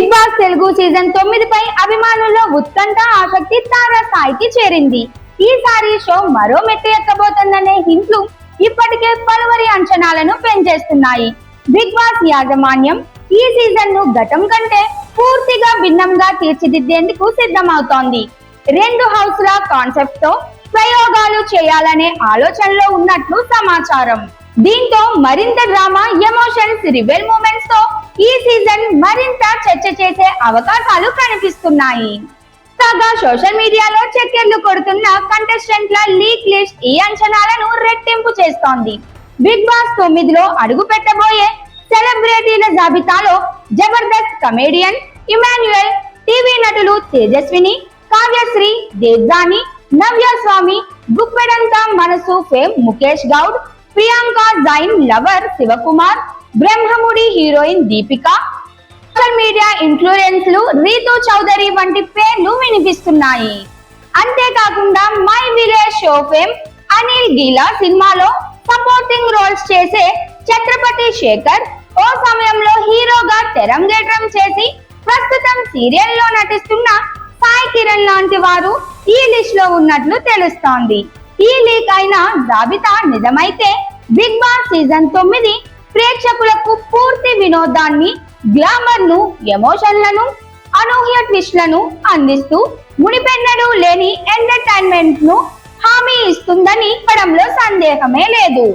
Big boss Telugu season తొమ్మిది పై అభిమానుల్లో ఉత్కంఠ ఆసక్తి తారా స్థాయికి చేరింది. ఈసారి షో మరో మెట్టు ఎక్కబోతుందనే హింట్లు ఇప్పటికే పలువరి అంచనాలను పెంచేస్తున్నాయి. బిగ్ బాస్ యాజమాన్యం ఈ సీజన్ను గతం కంటే పూర్తిగా భిన్నంగా తీర్చిదిద్దేందుకు సిద్ధమవుతోంది. రెండు హౌస్ ల కాన్సెప్ట్తో ప్రయోగాలు చేయాలనే ఆలోచనలో ఉన్నట్లు సమాచారం. దీంతో మరింత డ్రామా ఎమోషన్స్ రివెల్ మూమెంట్స్తో ఈ సీజన్ మరింత చర్చ చేసే అవకాశాలు కనిపిస్తున్నాయి. కాగా సోషల్ మీడియాలో చక్కెర్లు కొడుతున్న కంటెస్టెంట్ల లీక్ లిస్ట్ ఈ అంచనాలను రెట్టింపు చేస్తోంది. బిగ్ బాస్ తొమ్మిదిలో అడుగు పెట్టబోయే సెలబ్రిటీల జాబితాలో జబర్దస్త్ కమేడియన్ ఇమాన్యుయల్ టీవీ నటులు తేజస్విని కావ్యశ్రీ దేవ్జాని నవ్య స్వామి మనసు fame Mukesh Goud Priyanka Jain lover Shivakumar Brahmamudi heroine Deepika. Social media ఇన్ఫ్లుయెన్స్లు Ritu Chowdary వంటి పేర్లు వినిపిస్తున్నాయి. అంతేకాకుండా my village show fame Anil Geela సినిమాలో సపోర్టింగ్ రోల్స్ చేసే ఛత్రపతి శేఖర్ ఓ సమయంలో హీరోగా తెరంగేట్రం చేసి ప్రస్తుతం సీరియల్లో నటిస్తున్న సాయి కిరణ్ లాంటి వారు ఈ లిస్ట్లో ఉన్నట్లు తెలుస్తోంది. ఈ లీక్ అయిన జాబితా నిజమైతే బిగ్ బాస్ సీజన్ తొమ్మిది ప్రేక్షకులకు పూర్తి వినోదాన్ని గ్లామర్ను ఎమోషన్లను అనూహ్య ట్విస్ట్లను అందిస్తూ మునిపెన్నడూ లేని ఎంటర్టైన్మెంట్ను హామీ ఇస్తుందని పడంలో సందేహమే లేదు.